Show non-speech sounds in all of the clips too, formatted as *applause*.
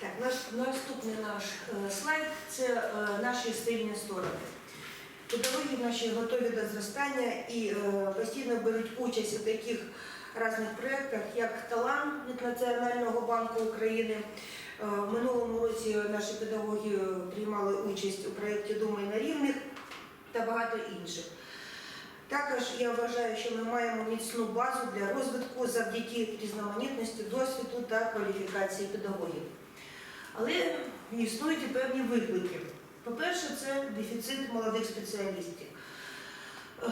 Так, наш, наступний наш е, слайд це е, наші сильні сторони. Педагоги наші готові до зростання і е, постійно беруть участь у таких різних проєктах, як Талант від Національного банку України. Е, В минулому році наші педагоги приймали участь у проєкті Думай на рівних та багато інших. Також я вважаю, що ми маємо міцну базу для розвитку завдяки різноманітності досвіду та кваліфікації педагогів. Але існують і певні виклики. По-перше, це дефіцит молодих спеціалістів. Е,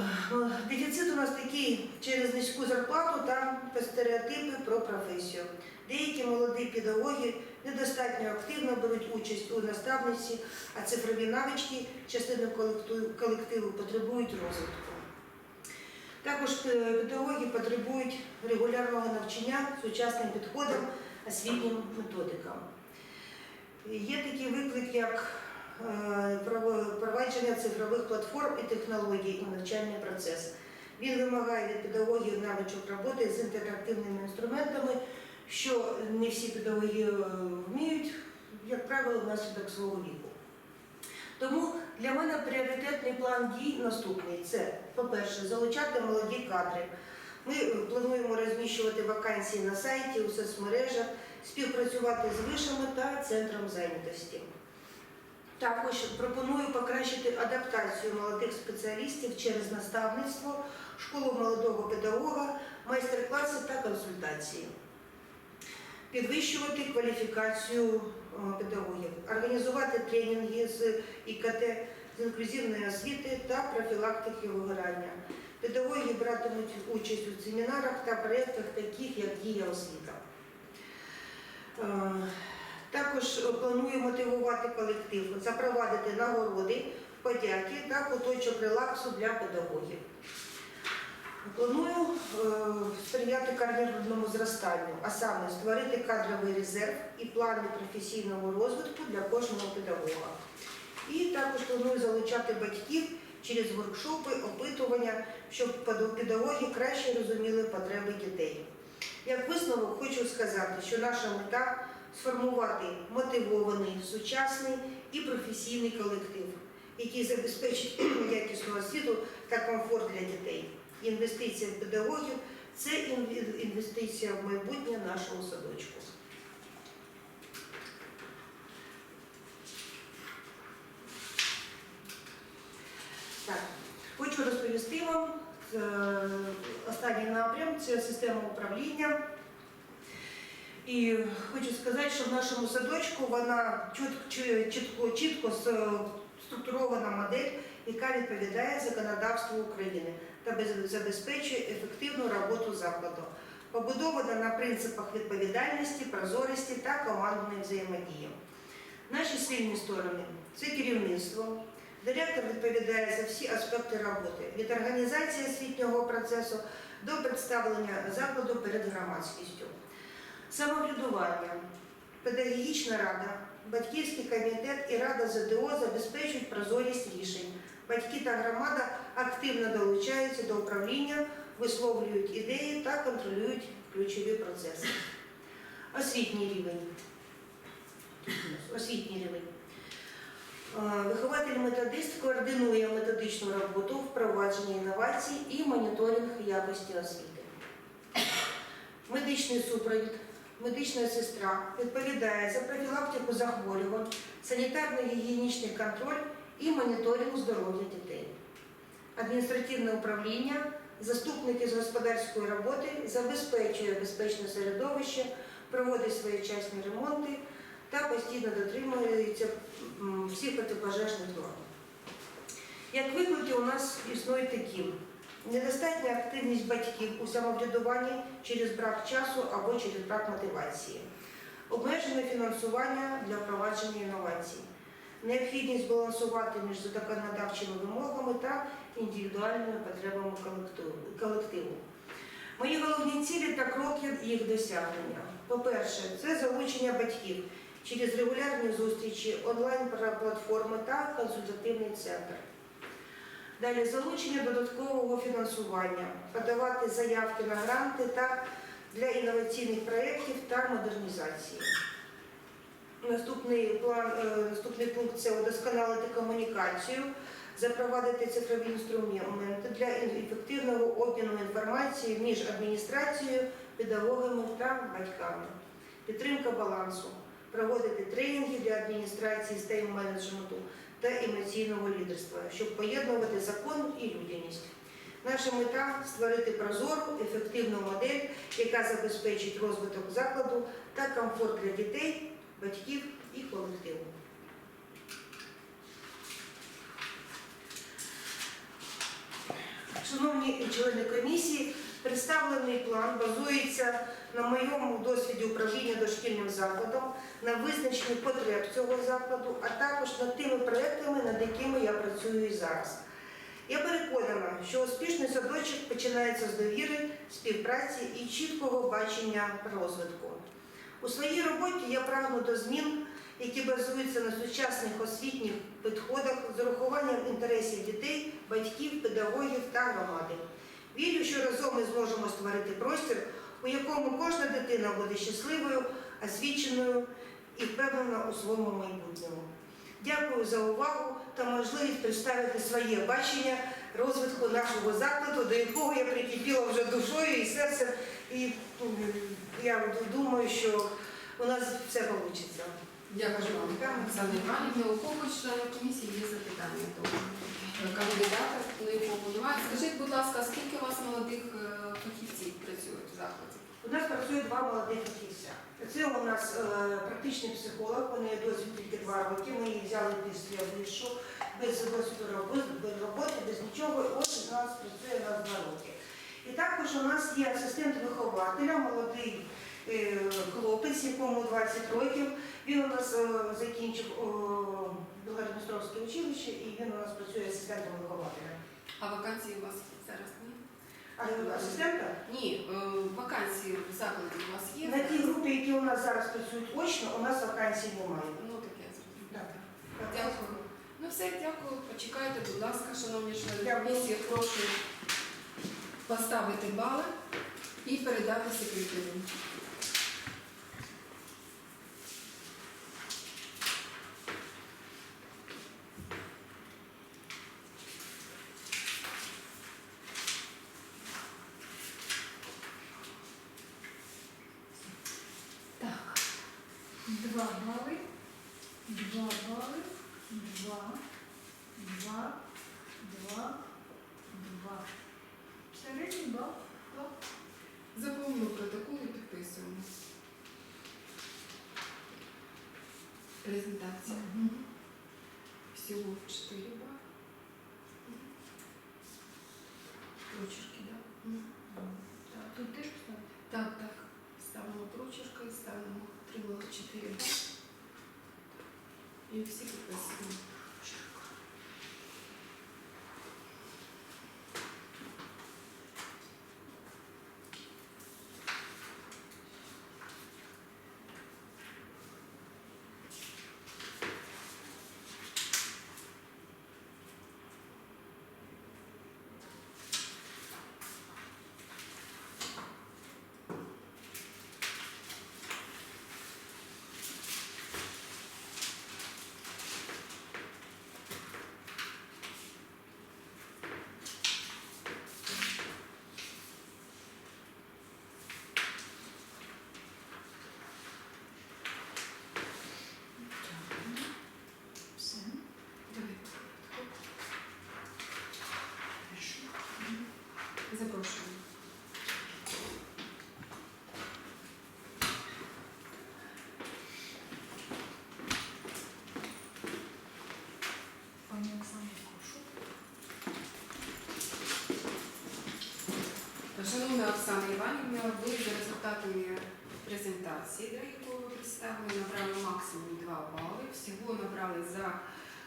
Дефіцит у нас такий через низьку зарплату та стереотипи про професію. Деякі молоді педагоги недостатньо активно беруть участь у наставниці, а цифрові навички частини колективу- потребують розвитку. Також е, педагоги потребують регулярного навчання сучасним підходам, освітнім методикам. Є такий виклик, як е, впровадження цифрових платформ і технологій у навчальний процес. Він вимагає від педагогів навичок роботи з інтерактивними інструментами, що не всі педагоги е, вміють, як правило, внаслідок свого віку. Тому для мене пріоритетний план дій наступний: це, по-перше, залучати молоді кадри. Ми плануємо розміщувати вакансії на сайті, у соцмережах, співпрацювати з вишами та центром зайнятості. Також пропоную покращити адаптацію молодих спеціалістів через наставництво, школу молодого педагога, майстер-класи та консультації. Підвищувати кваліфікацію е, педагогів, організувати тренінги з ІКТ, з інклюзивної освіти та профілактики вигорання. Педагоги братимуть участь у семінарах та проєктах, таких як Дія освіта. Е, Також планую мотивувати колектив, запровадити нагороди, подяки та куточок релаксу для педагогів. Планую е, сприяти кар'єрному зростанню, а саме створити кадровий резерв і плани професійного розвитку для кожного педагога. І також планую залучати батьків через воркшопи, опитування, щоб педагоги краще розуміли потреби дітей. Як висновок хочу сказати, що наша мета сформувати мотивований, сучасний і професійний колектив, який забезпечить *clears throat* якісну освіту та комфорт для дітей. Інвестиція в педагогів це інвестиція в майбутнє нашого садочку. Так, хочу розповісти вам останній напрям це система управління. І хочу сказати, що в нашому садочку вона чіт- чітко, чітко структурована модель, яка відповідає законодавству України та забезпечує ефективну роботу закладу. Побудована на принципах відповідальності, прозорості та командної взаємодії. Наші сильні сторони це керівництво. Директор відповідає за всі аспекти роботи від організації освітнього процесу до представлення закладу перед громадськістю. Самоврядування, педагогічна рада, батьківський комітет і рада ЗДО забезпечують прозорість рішень. Батьки та громада активно долучаються до управління, висловлюють ідеї та контролюють ключові процеси. Освітній рівень. Освітній рівень. Е, Вихователь-методист координує методичну роботу, впровадження інновацій і моніторинг якості освіти. Медичний супровід, медична сестра відповідає за профілактику захворювань, санітарно-гігієнічний контроль і моніторинг здоров'я дітей. Адміністративне управління, заступники з господарської роботи забезпечує безпечне середовище, проводить своєчасні ремонти та постійно дотримується всіх протипожежних норм. Як виклики у нас існують такі: недостатня активність батьків у самоврядуванні через брак часу або через брак мотивації, обмежене фінансування для впровадження інновацій, необхідність балансувати між законодавчими вимогами та індивідуальними потребами колективу. Мої головні цілі та кроки їх досягнення. По-перше, це залучення батьків через регулярні зустрічі, онлайн-платформи та консультативний центр. Далі залучення додаткового фінансування, подавати заявки на гранти та для інноваційних проєктів та модернізації. Наступний план, е, наступний пункт це удосконалити комунікацію, запровадити цифрові інструменти для ефективного обміну інформацією між адміністрацією, педагогами та батьками. Підтримка балансу, проводити тренінги для адміністрації з тайм-менеджменту та емоційного лідерства, щоб поєднувати закон і людяність. Наша мета створити прозору, ефективну модель, яка забезпечить розвиток закладу та комфорт для дітей, батьків і колективу. Шановні члени комісії, представлений план базується на моєму досвіді управління дошкільним закладом, на визначенні потреб цього закладу, а також над тими проектами, над якими я працюю і зараз. Я переконана, що успішний садочок починається з довіри, співпраці і чіткого бачення розвитку. У своїй роботі я прагну до змін, які базуються на сучасних освітніх підходах з урахуванням інтересів дітей, батьків, педагогів та громади. Вірю, що разом ми зможемо створити простір, у якому кожна дитина буде щасливою, освіченою і впевнена у своєму майбутньому. Дякую за увагу та можливість представити своє бачення розвитку нашого закладу, до якого я прикипіла вже душою і серцем. І я думаю, що у нас все вийде. Дякую вам, Оксана Іванівна. У кого з членів комісії є запитання е, кандидата, на якого немає? Скажіть, будь ласка, скільки у вас молодих е, фахівців працюють в закладі? У нас працює два молодих фахівця. Це у нас е, практичний психолог, неї досвід тільки два роки. Ми її взяли після вишу, без досвіду роботи, без роботи, без нічого. І ось у нас працює у нас два роки. І також у нас є асистент вихователя, молодий е, хлопець, якому 20 років. Він у нас е, закінчив е, Білгородністровське училище і він у нас працює асистентом вихователя. А вакансії у вас зараз ні? А асистента? Ні, е, вакансії в закладі у вас є? На тій групі, які у нас зараз працюють очно, у нас вакансій немає. Ну, так я зрозуміла. Так. Дякую. Ну все, дякую. Почекайте, будь ласка, шановні члени Дякую. комісії, прошу поставити бали і передати секретарю. 2, 2. Середній бал. Заповнюємо протокол і підписуємо. Презентація. Угу. Всього 4 бали. Прочерки, да? Угу. так? Тут теж поставити? Так, так. Ставимо прочерка ставимо 3 бали 4 бали. І всі підписуємо. Презентації, да, яку ви представили, набрали максимум 2 бали. Всього набрали за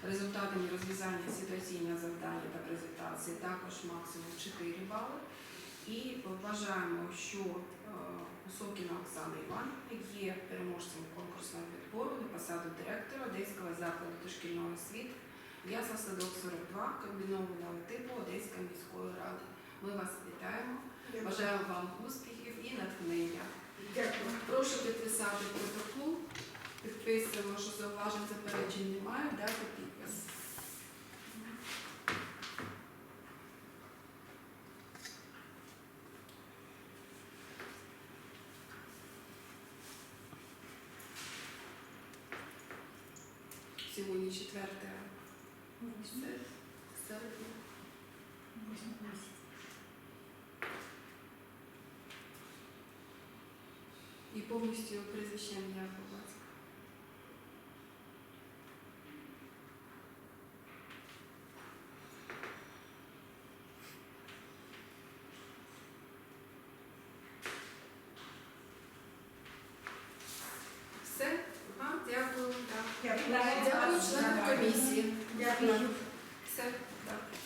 результатами розв'язання ситуаційного завдання та презентації також максимум 4 бали. І вважаємо, що е, Усокіна Оксана Іванівна є переможцем конкурсного відбору на посаду директора Одеського закладу дошкільної освіти Ясла Садок 42 комбінованого типу Одеської міської ради. Ми вас вітаємо. Бажаю вам успіхів і натхнення. Дякую. Прошу підписати протокол. Підпи- підписуємо, що зауважень заперечень немає, дати підпис. Сьогодні четверте се- серпня. І повністю прізвище ім'я по. Все? Ага, дякую. так. Дякую членам комісії. Дякую. Все.